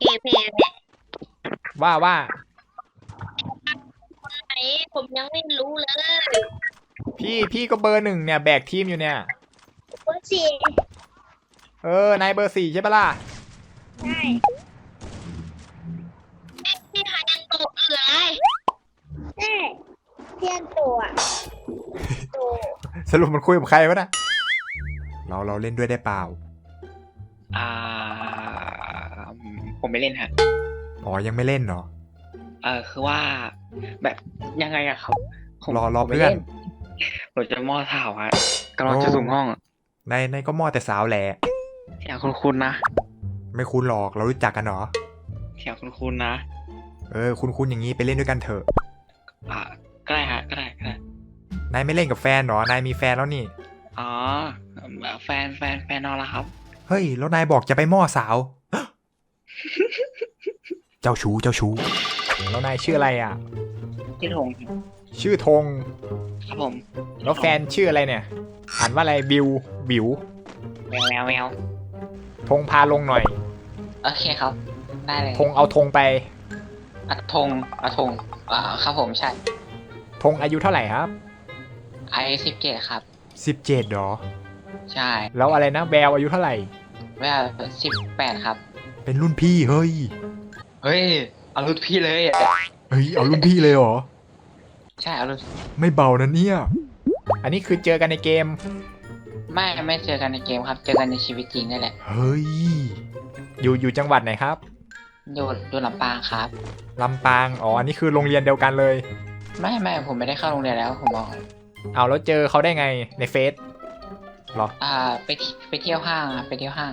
พี่พี่พี่ว่าว่าไหนผมยังไม่รู้เลยพี่พี่ก็เบอร์หนึ่งเนี่ยแบกทีมอยู่เนี่ย ว่าสิเออนายเบอร์สี่ใช่ปะล่ะใช่พี่ฮายันโตะคืออะไรใช่เพียนตัวตัวสรุปมันคุยกับใครวะนะเราเราเล่นด้วยได้เปล่า อ่า ผมไม่เล่นฮะ อ๋อ ยังไม่เล่นเหรอเออคือว่า แบบยังไงอะครับผมรอรอผมไม่เพื่อนล่ผมจะมอสาวอะกำลังจะโอ้สุ่มห้องอะในในก็มอแต่สาวแหละเสียงคุณคุณนะ ไม่คุ้นหรอกเรารู้จักกันเหรอเสียงคุณคุณนะ เออ คุ้นคุ้นๆอย่างนี้ไปเล่นด้วยกันเถอะ อ่าก็ได้ฮะก็ได้ก็ได้นายไม่เล่นกับแฟนเหรอนายมีแฟนแล้วนี่ อ๋อ แฟนแฟนแฟนนอนแล้วครับ เฮ้ย แล้วนายบอกจะไปม่อสาว เจ้าชู้เจ้าชู้แล้วนายชื่ออะไรอะที่ทงชื่อธงครับผมแล้วแฟนชื่ออะไรเนี่ยอ่านว่าอะไรบิวบิวแมวแมวแมวธงพาลงหน่อยโอเคครับ ได้เลยธงเอาธงไปอัดทงอัดทงอ่าครับผมใช่ธงอายุเท่าไหร่ครับไอสิบเจ็ดครับสิบเจ็ดหรอ ใช่ แล้วอะไรนะแววอายุเท่าไหร่เวลาสิบแปดครับ เป็นรุ่นพี่เฮ้ย เฮ้ยเอารุ่นพี่เลยเฮ้ยเอารุ่นพี่เลยเหรอ ใช่เอารุ่นไม่เบานะเนี่ย อันนี้คือเจอกันในเกม ไม่ไม่เจอกันในเกมครับ เจอกันในชีวิตจริงนี่แหละเฮ้ย อยู่อยู่จังหวัดไหนครับอยู่อยู่ลำปางครับ ลำปาง อ๋อ อันนี้คือโรงเรียนเดียวกันเลย ไม่ไม่ผมไม่ได้เข้าโรงเรียนแล้วผมบอกเอาแล้วเจอเขาได้ไงในเฟซเหรอ อ่าไปที่ไปเที่ยวห้างอะไปเที่ยวห้าง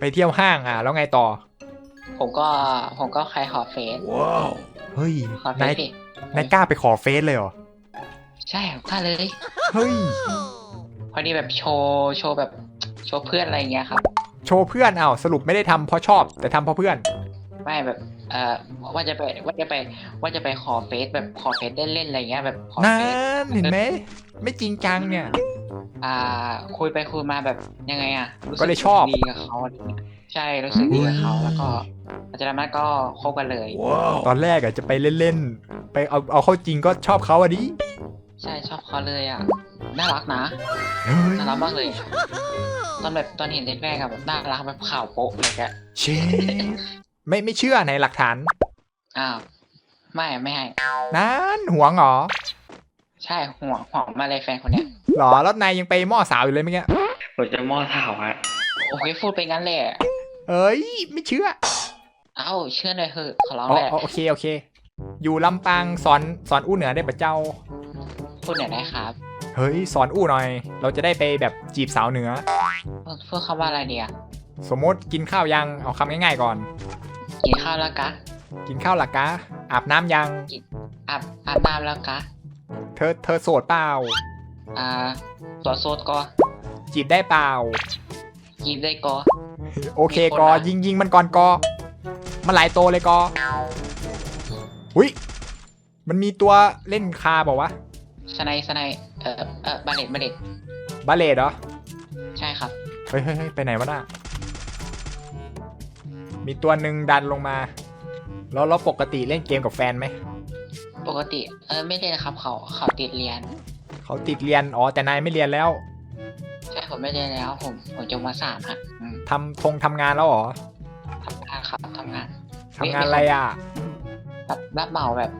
ไปเที่ยวห้างอะแล้วไงต่อ ผมก็ผมก็ใครขอเฟซเฮ้ยขอเฟนายซดินายกล้าไปขอเฟซเลยเหรอ ใช่กล้าเลย เฮ้ย พอดีแบบโชว์โชว์แบบโชว์เพื่อนอะไรอย่างเงี้ยครับ โชว์เพื่อนเอาสรุปไม่ได้ทำเพราะชอบ แต่ทำเพราะเพื่อน ไม่แบบเอ่อว่าจะไปว่าจะไปว่าจะไปขอเฟซแบบขอเฟซเล่นๆอะไรเงี้ยแบบขอนั่เฟซนเห็นไหมไม่จริงจังเนี่ย อ่า คุยไปคุยมาแบบยังไงอะรู้สึก็เลยชอบ ดีกับเขาอะไรเงี้ยใช่รู้สึกดีกับเขาแล้วก็หลังจากนั้นก็คบกันเลย ตอนแรกอะจะไปเล่นๆไปเอาเอาเข้าจริงก็ชอบเขาอะดิใช่ชอบเขาเลยอะน่ารักนะเฮ้ยน่ารักมากเลย ตอนแบบตอนเห็นแรกๆอะแบบน่ารักแบบข่าวโป๊ะเลยแกเชฟ ไม่ไม่เชื่อในหลักฐาน อ้าวไม่ไม่ให้ นั้นหวงเหรอ ใช่ห่วงห่วงมาเลยแฟนคนเนี้ยหรอแล้วนายยังไปหม้อสาวอยู่เลยเมื่อกี้ผมจะมอสาวฮะโอเคพูดไปงั้นแหละเอ้ย ไม่เชื่อเอ้าเชื่อเลยเถอะขอร้องอ๋อแหละอ๋อโอเคโอเค อยู่ลำปางสอนสอนอู้เหนือได้ปะเจ้า พูดหน่อยได้ครับเฮ้ยสอนอู้หน่อย เราจะได้ไปแบบจีบสาวเหนือ พูดพูดคำว่าอะไรเดียสมมติกินข้าวยังเอาคำง่ายๆก่อน กินข้าวแล้วกะ กินข้าวหลักกะอาบน้ำยังอาบอาบน้ำแล้วกะ เธอเธอโสดเปล่า อ่าตัวโซดก็จีบได้เปล่า กินได้ก็ โอเคมีคนกอนะยิงยิงมันก่อนกอมันหลายตัวเลยกออุ้ยมันมีตัวเล่นคาบอกว่าวสไนสไนเอ่อเอ่อบาเลตบาเลตะบาเลดเหรอใช่ครับ เฮ้ยเฮ้ยเฮ้ยไปไหนวะน่ะ มีตัวหนึ่งดันลงมา แล้วแล้วปกติเล่นเกมกับแฟนไหม ปกติเออไม่เล่นครับเขาเขาติดเรียน เขาติดเรียน อ๋อ แต่นายไม่เรียนแล้ว ใช่ผมไม่เรียนแล้ว ผมผมจบมาสามฮะอืมทำทงทำงานแล้วเหรอทำงานครับทำงานทำงานอะไรอะรับรับเหมาแบบ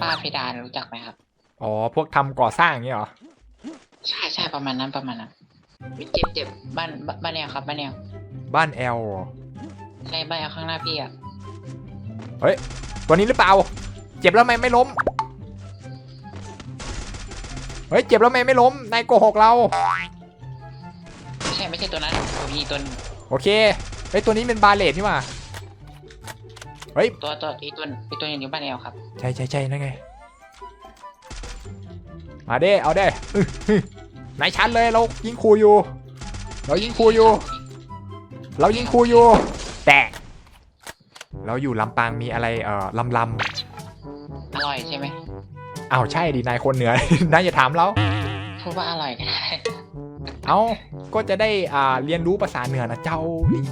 ป้าเพดานรู้จักไหมครับ อ๋อ พวกทำก่อสร้างอย่างเงี้ยเหรอ ใช่ใช่ประมาณนั้นประมาณนั้นเจ็บเจ็บบ้านบ้านบ้านแนวครับบ้านแนวบ้านแอลเหรอ ใช่บ้านแนวข้างหน้าพี่อะเฮ้ย ตัวนี้หรือเปล่า เจ็บแล้วไม่ไม่ล้ม เฮ้ย เจ็บแล้วไม่ไม่ล้ม นายโกหกเรา ไม่ใช่ไม่ใช่ตัวนั้นตัวนี้ตัวโอเค เฮ้ย ตัวนี้เป็นบาเลตนี่หว่า เฮ้ย ตัวตัวอีตัวอีตัวอย่างอยู่บ้านแนวครับใช่ใช่ใช่นั่นไง มาเด้ เอาเด้อื้ออื้อนายชั้นเลย เรายิงครูอยู่ เรายิงครูอยู่ เรายิงครูอยู่ แต่เราอยู่ลำปางมีอะไรเอ่อลำลอร่อยใช่ไหมำอ้าวใช่ดินายคนเหนือ นายอย่าถามเรา พูดว่าอร่อยก็ได้เอาก็จะได้อ่าเรียนรู้ภาษาเหนือนะเจ้านี่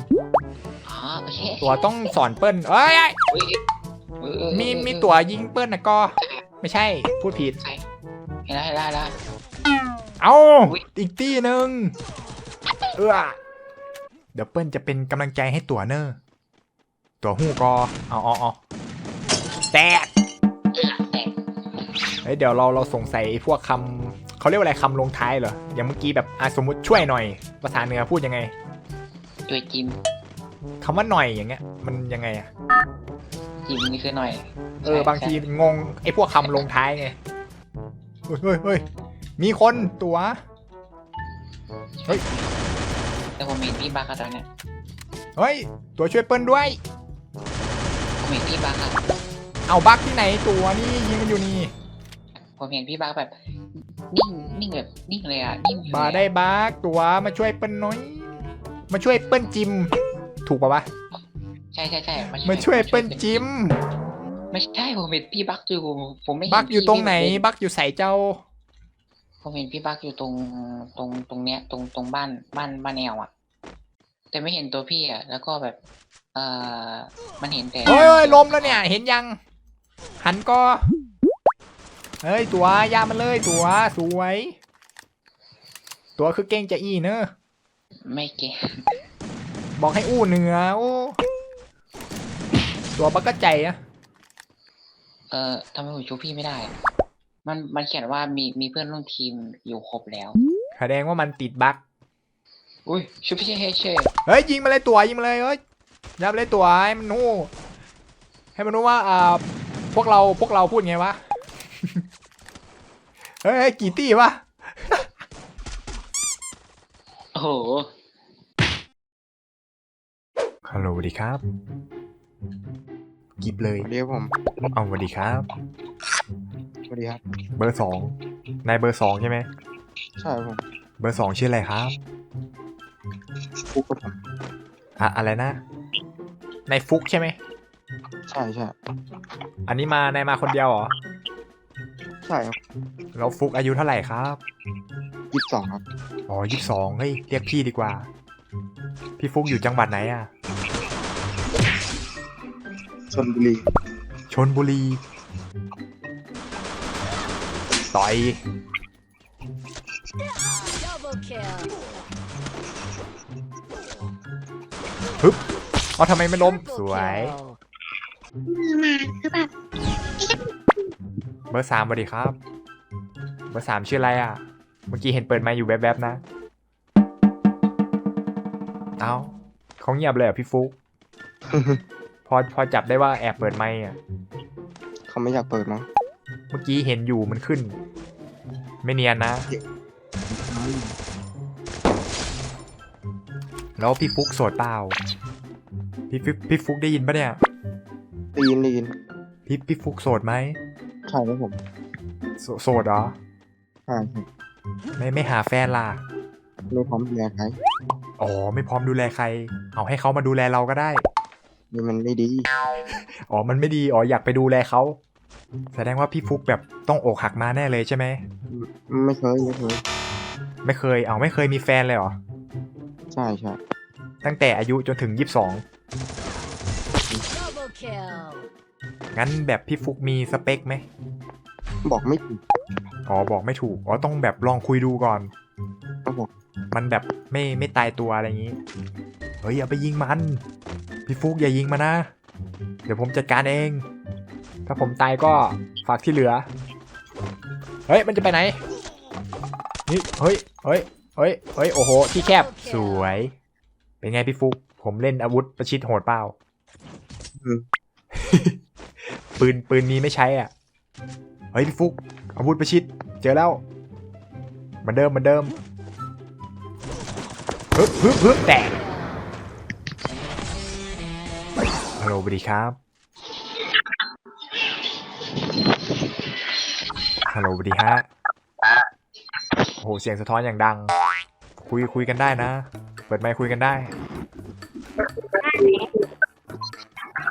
อ๋อเอเคตัวต้องสอนเปิ้ลเอ้ยเอ้ยเฮ้ยเออเออมีเออมีตัวยิงเปิ้ลนะก็ ไม่ใช่พูดผิด เห็นแล้วเห็นแล้วเห็นแล้ว เอาอุ๊ย อีกตีหนึ่งเออ เดี๋ยวเปิ้ลจะเป็นกำลังใจให้ตัวเนอร์ตัวหูกอเอาเอาเอาแตกแต่เฮ้ยเดี๋ยวเราเราสงสัยไอ้พวกคำเขาเรียกว่าอะไรคำลงท้ายเหรออย่างเมื่อกี้แบบอะสมมติช่วยหน่อย ภาษาเหนือพูดยังไงตัวจิมคำว่าหน่อยอย่างเงี้ย มันยังไงอะจิมนี่คือหน่อย เออบางทีงงไอ้พวกคำลงท้ายไงเฮ้ยเฮ้ยเฮ้ยมีคนตัวแต่ผมเห็น พี่บักอะตอนเนี้ยเฮ้ย ตัวช่วยเปิ้ลด้วย ผมเห็นพี่บักอะเอาบักที่ไหนตัวนี่ยิงมันอยู่นี่ผมเห็นพี่บักแบบนิ่งนิ่งแบบนิ่งเลยอะนิ่งอยู่มาเลยอะได้บักตัวมาช่วยเปิ้ลหน้อย มาช่วยเปิ้ลจิม ถูกปะวะใช่ใช่ใช่มาช่วยเปิ้ลจิม ไม่ใช่ผมเห็นพี่บักอยู่ผมไม่เห็นบักอยู่พี่ตรงไหน พี่บักอยู่ใส่เจ้า ผมเห็นพี่บักอยู่ตรงตรงตรงเนี้ยตรงตรงบ้านบ้านบ้านแนวอะ แต่ไม่เห็นตัวพี่อะแล้วก็แบบ เอ่อ มันเห็นแต่เฮ้ยเฮ้ยลมแล้วเนี่ย เห็นยัง หันก็เฮ้ย ตัวยามันเลย ตัวสวย ตัวคือเก่งจะอีเนอะไม่เก่งบอกให้อู้เหนือโอ้ตัวปักกะใจอะเอ่อทำไมผมชูพี่ไม่ได้อะมันมันเขียนว่ามีมีเพื่อนร่วมทีมอยู่ครบแล้ว แสดงว่ามันติดบั๊ก อุ้ยชูพี่เฮเช่เฮ้ยยิงมาเลยตัวยิงมาเลยเฮ้ยยับเลยตัวให้มันรู้ให้มันรู้ว่าอ่าพวกเราพวกเราพูดไงวะเฮ้ยเฮ้ยกี่ตี้วะโอ้โหฮัลโหลสวัสดีครับกิบเลยสวัสดีครับผมเอาสวัสดีครับ สวัสดีครับ เบอร์สองนายเบอร์สองใช่ไหมใช่ครับผม เบอร์สองชื่ออะไรครับ ฟุกครับผมอะอะไรนะนายฟุกใช่ไหมใช่ใช่อันนี้มานายมาคนเดียวเหรอ ใช่ครับแล้วฟุกอายุเท่าไหร่ครับ ยี่สิบสองครับอ๋อยี่สิบสองเฮ้ย เรียกพี่ดีกว่า พี่ฟุกอยู่จังหวัดไหนอะชนบุรีชนบุรี ต่อย เอาทำไมไม่ล้ม Triple สวย kill. มือมาคือแบบเบอร์สามสวัสดีครับ เบอร์สามชื่ออะไรอะ เมื่อกี้เห็นเปิดไมค์อยู่แวบๆนะ เอาเขาเงียบเลยเหรอะพี่ฟุก พอพอจับได้ว่าแอบเปิดไมค์อะ เขาไม่อยากเปิดมั้งเมื่อกี้เห็นอยู่มันขึ้น ไม่เนียนนะ แล้วพี่ฟุกโสดเปล่าพี่ฟุกพี่ฟุกได้ยินปะเนี่ยได้ยินได้ยินพี่พี่ฟุกโสดไหมใช่ครับผมโสโสดเหรอใช่ครับไม่ไม่หาแฟนล่ะไม่พร้อมดูแลใครอ๋อไม่พร้อมดูแลใคร เอาให้เขามาดูแลเราก็ได้นี่มันไม่ดีอ๋อมันไม่ดีอ๋ออยากไปดูแลเขาแสดงว่าพี่ฟุกแบบต้องอกหักมาแน่เลยใช่ไหมไม่เคยไม่เคยไม่เคย เอาไม่เคยมีแฟนเลยเหรอ ใช่ใช่ตั้งแต่อายุจนถึงยี่สิบสอง Double kill. งั้นแบบพี่ฟุกมีสเปคไหมบอกไม่ถูกอ๋อบอกไม่ถูกอ๋อต้องแบบลองคุยดูก่อนครับผมมันแบบไม่ไม่ตายตัวอะไรอย่างนี้ เฮ้ยอย่าไปยิงมัน พี่ฟุกอย่ายิงมานะ เดี๋ยวผมจัดการเอง ถ้าผมตายก็ฝากที่เหลือ เฮ้ยมันจะไปไหนนี่เฮ้ยเฮ้ย เฮ้ยเฮ้ยโอ้โหที่แคบสวย เป็นไงพี่ฟุก ผมเล่นอาวุธประชิดโหดเปล่าอืมปืนปืนมีไม่ใช้อะเฮ้ยพี่ฟุก อาวุธประชิด เจอแล้วเหมือนเดิมเหมือนเดิมฮึบฮึบฮึบแตกฮัลโหลสวัสดีครับฮัลโหลสวัสดีฮะ โอ้โหเสียงสะท้อนอย่างดัง คุยคุยกันได้นะ เปิดไมค์คุยกันได้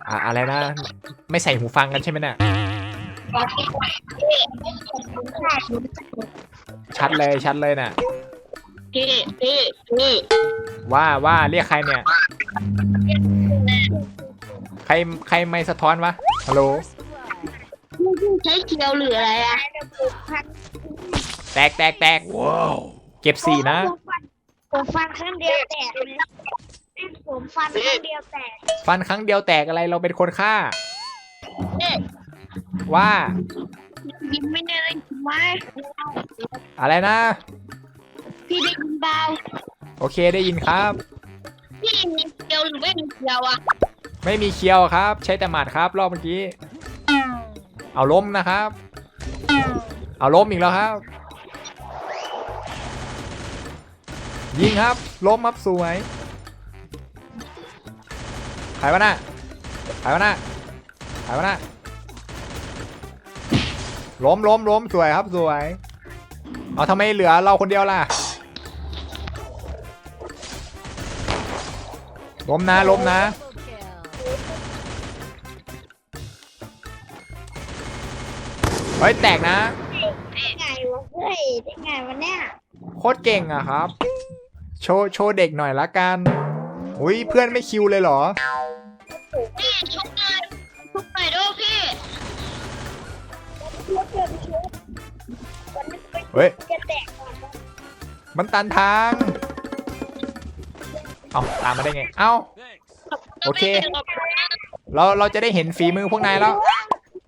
อะอะไรนะ ไม่ใส่หูฟังกันใช่ไหมเนี่ยชัดเลยชัดเลยน่ะพี่พี่พี่ว่าว่าเรียกใครเนี่ย ใครใครไม่สะท้อนวะฮัลโหลใช้เคียวหรืออะไรอะ แตกแตกแตกเก็บสี่นะ ผมฟันครั้งเดียวแตกเลยผมฟันครั้งเดียวแตกฟันครั้งเดียวแตกอะไรเราเป็นคนฆ่าเนี่ยว่ายิงไม่ได้เลยไหมอะไรนะ พี่ได้ยินเบาโอเคได้ยินครับ พี่มีเคียวหรือไม่มีเคียวอะไม่มีเคียวครับ ใช้แต่หมัดครับ รอบเมื่อกี้ เอาล้มนะครับ เอาล้มอีกแล้วครับ ยิงครับ ล้มครับสวยใครวะน่ะใครวะน่ะใครวะน่ะล้มล้มล้มสวยครับสวย เอาทำไมเหลือเราคนเดียวล่ะ ล้มนะล้มนะเฮ้ยแตกนะ ได้ไงวะเฮ้ยได้ไงวะเนี่ย โคตรเก่งอะครับ โชว์โชว์เด็กหน่อยละกัน อุ้ยเพื่อนไม่คิวเลยเหรอ พี่ชุบหน่อยชุบหน่อยด้วยพี่ชุบเกินชุบวันนี้ไปเฮ้ยจะแตกก่อนมันตันทาง เอาตามมาได้ไง เอ้าโอเค เราเราจะได้เห็นฝีมือพวกนายแล้ว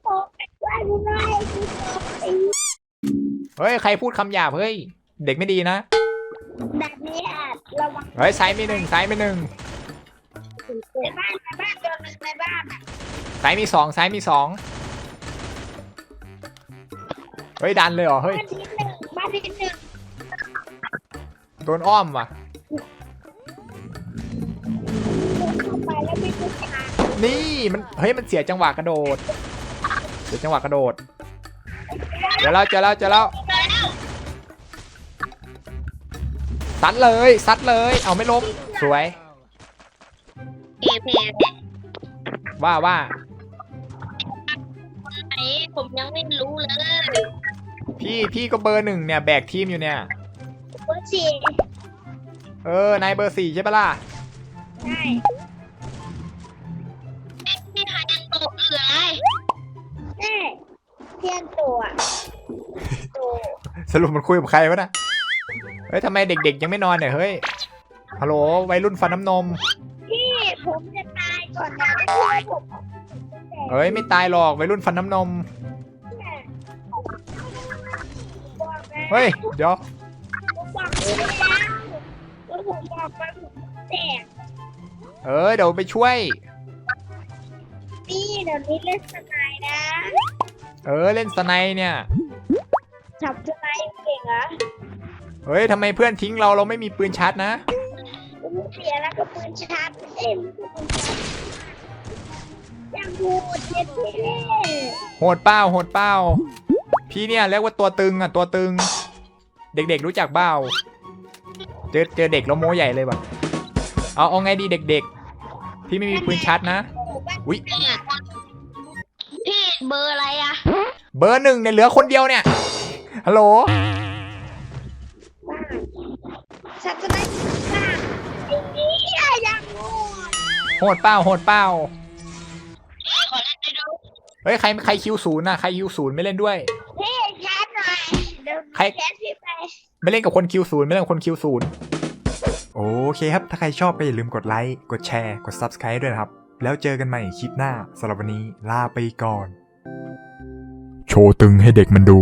โอ้ยว่าดูหน่อยดูหน่อยเฮ้ย ใครพูดคำหยาบเฮ้ย เด็กไม่ดีนะ ฮ้ยซ้ายมีหนึ่งซ้ายมีหนึ่งในบ้านในบ้านโดนในบ้านอะซ้ายมีสองซ้ายมีสองเฮ้ยดันเลยเหรอเฮ้ยบ้านที่หนึ่งบ้านที่หนึ่งโดนอ้อมว่ะเข้าไปแล้วไม่รู้ทางนี่มันเฮ้ยมันเสียจังหวะกระโดด เสียจังหวะกระโดดเจอแล้วเจอแล้วเจอแล้ว ซัดเลยซัดเลย เอาไม่ล้มสวยเอเพเนี่ยว่าว่าไหนผมยังไม่รู้เลยพี่พี่ก็เบอร์หนึ่งเนี่ยแบกทีมอยู่เนี่ย เบอร์สี่เออนายเบอร์สี่ใช่ปะล่ะใช่พี่หายันโตคืออะไรใช่เพียนตัวตัว สรุปมันคุยกับใครวะนะ เฮ้ยทำไมเด็กๆยังไม่นอนเนี่ยเฮ้ยฮัลโหลวัยรุ่นฟันน้ำนม พี่ผมจะตายก่อนนะพี่ผมเฮ้ยไม่ตายหรอกวัยรุ่นฟันน้ำนม บอกนะเฮ้ยเดี๋ยวผมบอกเลยนะว่าผมบอกไปผมแตกเออเดี๋ยวไปช่วยนี่เดี๋ยวนี้เล่นสไนด์นะเออเล่นสไนด์เนี่ย จับสไนด์เก่งเหรอ เฮ้ยทำไมเพื่อนทิ้งเราเราไม่มีปืนชาร์จนะผมเสียแล้วก็ปืนชาร์จเอ็มยังพูดเย็ดเท่โหดเป้าโหดเป้าพี่เนี่ยเรียกว่าตัวตึงอะตัวตึง เด็กๆรู้จักเบ้าเจอเจอเด็กแล้วโมใหญ่เลยว่ะเอาเอาไงดีเด็กๆ พี่ไม่มีปืนชาร์จนะอุ๊ยพี่เบอร์อะไรอะเบอร์หนึ่งเนี่ยเหลือคนเดียวเนี่ยฮัลโหล โหดเป้าโหดเป้าขอเล่นได้ดูเฮ้ยใครใครคิวศูนย์น่ะใครคิวศูนย์ไม่เล่นด้วย พี่แคสหน่อยเดี๋ยวใครแคสพี่ไปไม่เล่นกับคนคิวศูนย์ไม่เล่นกับคนคิวศูนย์โอเคครับ ถ้าใครชอบก็อย่าลืมกดไลค์ กดแชร์ กด Subscribe ด้วยนะครับ แล้วเจอกันใหม่คลิปหน้าสำหรับวันนี้ลาไปก่อน โชว์ตึงให้เด็กมันดู